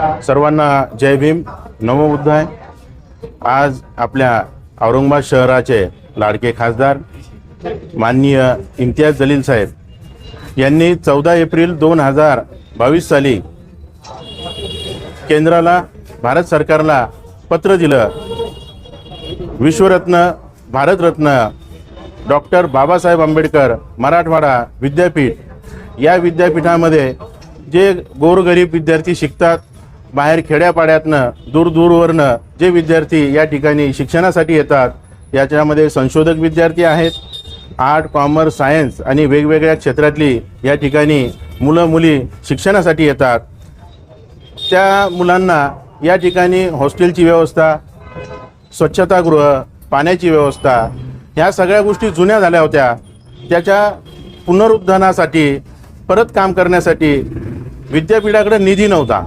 सर्वांना जय भीम. नवबुद्ध आहे. आज आपल्या औरंगाबाद शहराचे लाडके खासदार माननीय इम्तियाज जलील साहेब यांनी चौदा एप्रिल दोन हजार बावीस साली केंद्राला भारत सरकारला पत्र दिलं. विश्वरत्न भारतरत्न डॉक्टर बाबासाहेब आंबेडकर मराठवाडा विद्यापीठ या विद्यापीठामध्ये जे गोरगरीब विद्यार्थी शिकतात बाहेर खेड्यापाड्यातनं दूरदूरवरनं जे विद्यार्थी या ठिकाणी शिक्षणासाठी येतात याच्यामध्ये संशोधक विद्यार्थी आहेत. आर्ट कॉमर्स सायन्स आणि वेगवेगळ्या क्षेत्रातली या ठिकाणी मुलं मुली शिक्षणासाठी येतात. त्या मुलांना या ठिकाणी हॉस्टेलची व्यवस्था स्वच्छतागृह पाण्याची व्यवस्था ह्या सगळ्या गोष्टी जुन्या झाल्या होत्या. त्याच्या पुनरुद्धानासाठी परत काम करण्यासाठी विद्यापीठाकडे निधी नव्हता.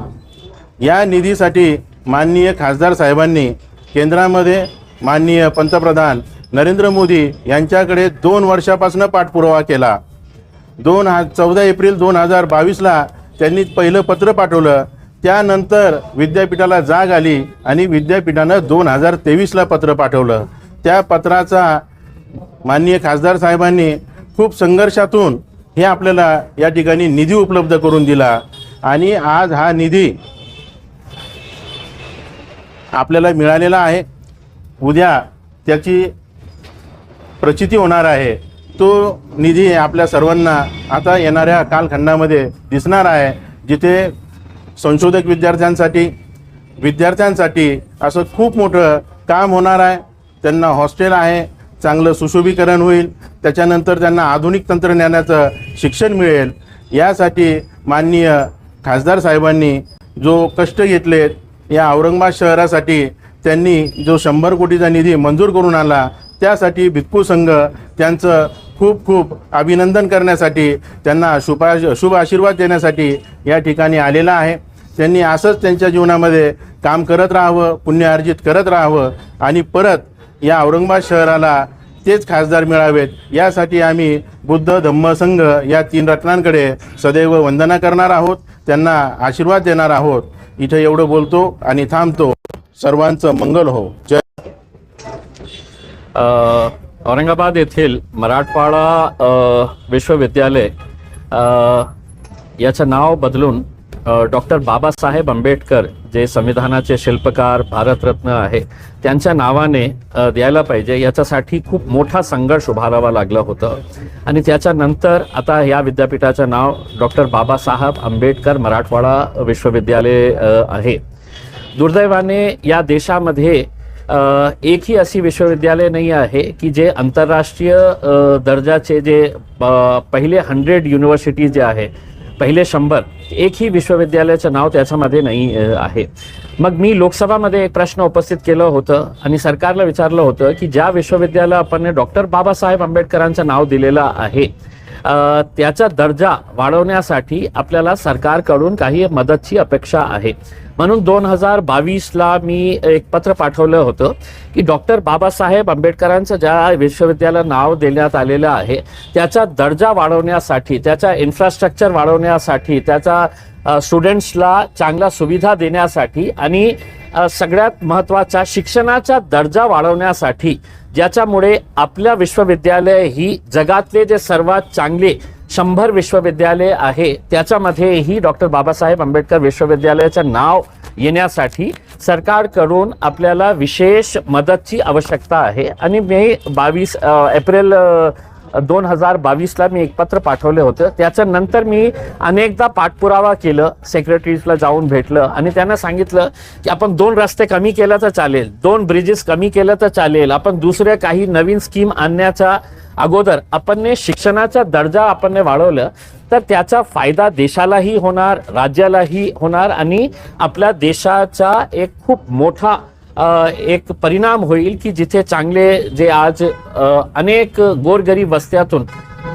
या निधीसाठी माननीय खासदार साहेबांनी केंद्रामध्ये माननीय पंतप्रधान नरेंद्र मोदी यांच्याकडे दोन वर्षापासून पाठपुरावा केला. दोन हा चौदा एप्रिल दोन हजार बावीसला त्यांनी पहिलं पत्र पाठवलं. त्यानंतर विद्यापीठाला जाग आली आणि विद्यापीठानं दोन हजार तेवीसला पत्र पाठवलं. त्या पत्राचा माननीय खासदार साहेबांनी खूप संघर्षातून हे आपल्याला या ठिकाणी निधी उपलब्ध करून दिला. आणि आज हा निधी आपल्याला मिळालेला आहे. उद्या त्याची प्रचिती होणार आहे. तो निधी आपल्या सर्वांना आता येणाऱ्या कालखंडामध्ये दिसणार आहे. जिथे संशोधक विद्यार्थ्यांसाठी विद्यार्थ्यांसाठी असं खूप मोठं काम होणार आहे. त्यांना हॉस्टेल आहे चांगलं सुशोभीकरण होईल त्याच्यानंतर त्यांना आधुनिक तंत्रज्ञानाचं शिक्षण मिळेल. यासाठी माननीय खासदार साहेबांनी जो कष्ट घेतलेत या औरंगाबाद शहरासाठी त्यांनी जो शंभर कोटीचा निधी मंजूर करून आला त्यासाठी भिक्खू संघ त्यांचं खूप खूप अभिनंदन करण्यासाठी त्यांना शुभा शुभ आशीर्वाद देण्यासाठी या ठिकाणी आलेला आहे. त्यांनी असंच त्यांच्या जीवनामध्ये काम करत राहावं पुण्य अर्जित करत राहावं आणि परत या औरंगाबाद शहराला तेच खासदार मिळावेत. यासाठी आम्ही बुद्ध धम्म संघ या तीन रत्नांकडे सदैव वंदना करणार आहोत. त्यांना आशीर्वाद देणार आहोत. इथं एवढं बोलतो आणि थांबतो. सर्वांचं मंगल हो. जय. औरंगाबाद येथील मराठवाडा विश्वविद्यालय याचं नाव बदलून डॉक्टर बाबासाहेब आंबेडकर जे संविधानाचे शिल्पकार भारतरत्न आहे त्यांच्या नावाने द्यायला पाहिजे. याच्यासाठी खूप मोठा संघर्ष उभारावा लागला होतं. आणि त्याच्यानंतर आता या विद्यापीठाचं नाव डॉक्टर बाबासाहेब आंबेडकर मराठवाडा विश्वविद्यालय आहे. दुर्दैवाने या देशामध्ये एकही अशी विश्वविद्यालय नाही आहे की जे आंतरराष्ट्रीय दर्जाचे जे पहिले हंड्रेड युनिव्हर्सिटी जे आहे पहिले शंभर. एकही विश्वविद्यालयाचं नाव त्याच्यामध्ये नाही आहे. मग मी लोकसभामध्ये एक प्रश्न उपस्थित केलं होतं आणि सरकारला विचारलं होतं की ज्या विश्वविद्यालय आपण डॉक्टर बाबासाहेब आंबेडकरांचं नाव दिलेलं आहे त्याचा दर्जा वाढवण्यासाठी आपल्याला सरकारकडून काही मदतची अपेक्षा आहे. म्हणून दोन हजार बावीसला मी एक पत्र पाठवलं होतं की डॉक्टर बाबासाहेब आंबेडकरांचं ज्या विश्वविद्यालयाला नाव देण्यात आलेलं आहे त्याचा दर्जा वाढवण्यासाठी त्याचा इन्फ्रास्ट्रक्चर वाढवण्यासाठी त्याचा स्टुडंट्सला चांगल्या सुविधा देण्यासाठी आणि सगळ्यात महत्त्वाचा शिक्षणाचा दर्जा वाढवण्यासाठी ज्याच्यामुळे आपल्या विश्वविद्यालय ही जगातले जे सर्वात चांगले शंभर विश्वविद्यालय आहे त्याच्यामध्येही डॉक्टर बाबासाहेब आंबेडकर विश्वविद्यालयाचं नाव येण्यासाठी सरकारकडून आपल्याला विशेष मदतची आवश्यकता आहे. आणि मे बावीस एप्रिल दोन हजार बावीसला मी एक पत्र पाठवलं होतं. त्याच्यानंतर मी अनेकदा पाठपुरावा केलं सेक्रेटरीजला जाऊन भेटलं आणि त्यांना सांगितलं की आपण दोन रस्ते कमी केलं तर चालेल दोन ब्रिजेस कमी केलं तर चालेल आपण दुसऱ्या काही नवीन स्कीम आणण्याच्या अगोदर आपण शिक्षणाचा दर्जा आपण वाढवलं तर त्याचा फायदा देशालाही होणार राज्यालाही होणार आणि आपल्या देशाचा एक खूप मोठा एक परिणाम होईल की जिथे चांगले जे आज अनेक गोरगरीब वस्त्यातून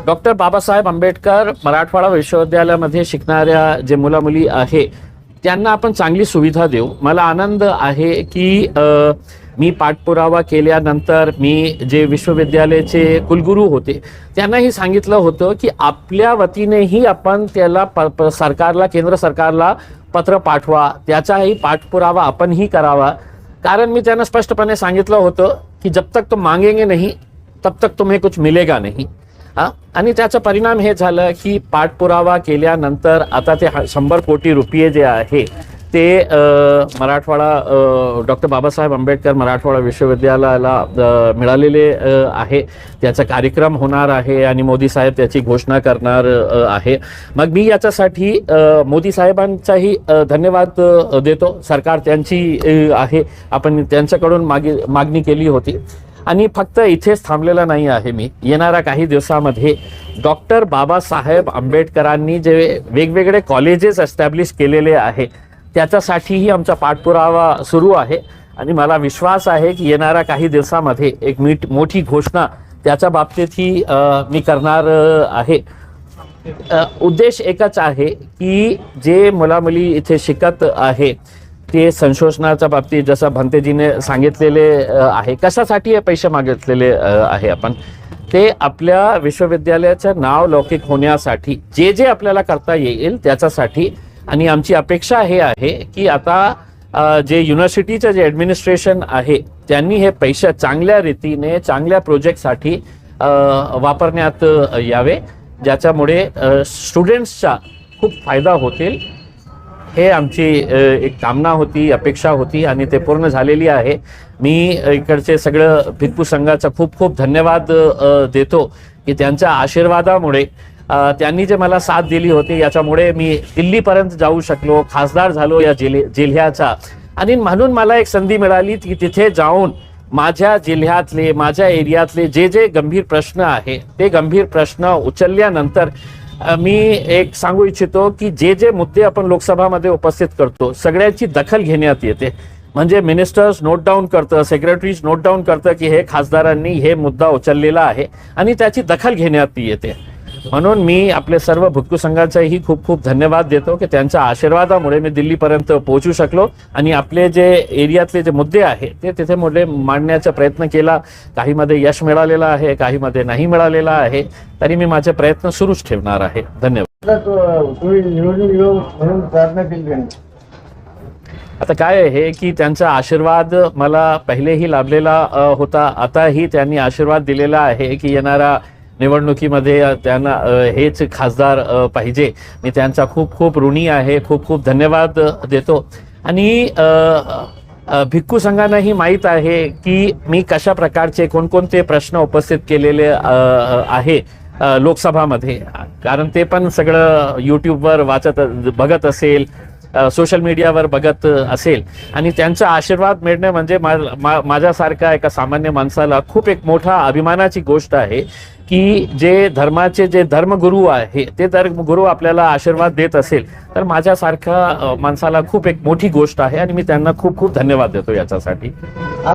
डॉक्टर बाबासाहेब आंबेडकर मराठवाडा विश्वविद्यालयामध्ये शिकणाऱ्या जे मुलामुली आहे त्यांना आपण चांगली सुविधा देऊ. मला आनंद आहे की मी पाठपुरावा केल्यानंतर मी जे विश्वविद्यालयाचे कुलगुरू होते त्यांनाही सांगितलं होतं की आपल्या वतीनेही आपण त्याला प- प- सरकारला केंद्र सरकारला पत्र पाठवा त्याचाही पाठपुरावा आपणही करावा. कारण मी त्यांना स्पष्टपणे सांगितलं होतं की जब तक तुम मागेंगे नाही तब तक तुम्ही कुछ मिलेगा नाही. हा? आणि त्याचा परिणाम हे झालं की पाठपुरावा केल्यानंतर आता ते ह- शंभर कोटी रुपये जे आहे ते मराठवाडा डॉक्टर बाबासाहेब आंबेडकर मराठवाडा विश्वविद्यालयाला मिळालेले आहे. त्याचा कार्यक्रम होणार आहे आणि मोदी साहेब त्याची घोषणा करणार आहे. मग मी याच्यासाठी मोदी साहेबांचाही धन्यवाद देतो. सरकार त्यांची आहे. आपण त्यांच्याकडून मागे मागणी केली होती. आणि फक्त इथेच थांबलेला नाही आहे मी. येणाऱ्या काही दिवसामध्ये डॉक्टर बाबासाहेब आंबेडकरांनी जे वेगवेगळे कॉलेजेस एस्टॅब्लिश केलेले आहे त्याच्यासाठीही आमचा पाठपुरावा सुरू आहे. आणि मला विश्वास आहे की येणाऱ्या काही दिवसामध्ये एक मीठ मोठी घोषणा त्याच्या बाबतीतही मी करणार आहे. उद्देश एकच आहे की जे मुलामुली इथे शिकत आहे ते संशोषणाच्या बाबतीत जसं भंतेजीने सांगितलेले आहे. कशासाठी हे पैसे मागितलेले आहे आपण? ते आपल्या विश्वविद्यालयाचं नाव लौकिक होण्यासाठी जे जे आपल्याला करता येईल त्याच्यासाठी आणि आमची अपेक्षा हे आहे की आता जे युनिव्हर्सिटीचं जे ॲडमिनिस्ट्रेशन आहे त्यांनी हे पैसे चांगल्या रीतीने चांगल्या प्रोजेक्टसाठी वापरण्यात यावे. ज्याच्यामुळे स्टुडंट्सचा खूप फायदा होतील. हे आमची एक कामना होती अपेक्षा होती आणि ते पूर्ण झालेली आहे. मी इकडचे सगळं भितपू संघाचा खूप खूप धन्यवाद देतो की त्यांच्या आशीर्वादामुळे त्यांनी जे मला साथ दिली होती याच्यामुळे मी दिल्लीपर्यंत जाऊ शकलो खासदार झालो या जिल्हे जिल्ह्याचा. आणि म्हणून मला एक संधी मिळाली की तिथे जाऊन माझ्या जिल्ह्यातले माझ्या एरियातले जे जे गंभीर प्रश्न आहे ते गंभीर प्रश्न उचलल्यानंतर मी एक सांगू इच्छितो की जे जे मुद्दे आपण लोकसभामध्ये उपस्थित करतो सगळ्यांची दखल घेण्यात येते. म्हणजे मिनिस्टर्स नोट डाऊन करतं सेक्रेटरीज नोट डाऊन करतं की हे खासदारांनी हे मुद्दा उचललेला आहे आणि त्याची दखल घेण्यात येते. म्हणून मी आपल्या सर्व भुक्कू संघाचाही खूप खूप धन्यवाद देतो की त्यांच्या आशीर्वादामुळे मी दिल्लीपर्यंत पोहोचू शकलो आणि आपले जे एरियातले जे मुद्दे आहे ते तिथे मुद्दे मांडण्याचा प्रयत्न केला. काहीमध्ये यश मिळालेलं आहे काहीमध्ये नाही मिळालेलं आहे. तरी मी माझे प्रयत्न सुरूच ठेवणार आहे. धन्यवाद. आता काय आहे की त्यांचा आशीर्वाद मला पहिलेही लाभलेला होता. आताही त्यांनी आशीर्वाद दिलेला आहे की येणारा निवडणुकीमध्ये त्यांना हेच खासदार पाहिजे. मी त्यांचा खूप खूप ऋणी आहे. खूप खूप धन्यवाद देतो. आणि भिक्खू संघांनाही माहीत आहे की मी कशा प्रकारचे कोणकोणते प्रश्न उपस्थित केलेले आहे लोकसभामध्ये. कारण ते पण सगळं यूट्यूबवर वाचत बघत असेल सोशल मीडियावर बघत असेल. आणि त्यांचा आशीर्वाद मिळणे म्हणजे माझ्यासारख्या एका सामान्य माणसाला खूप एक मोठा अभिमानाची गोष्ट आहे की जे धर्माचे जे धर्मगुरू आहे ते धर्मगुरू आपल्याला आशीर्वाद देत असेल तर माझ्यासारख्या माणसाला खूप एक मोठी गोष्ट आहे. आणि मी त्यांना खूप खूप धन्यवाद देतो याच्यासाठी.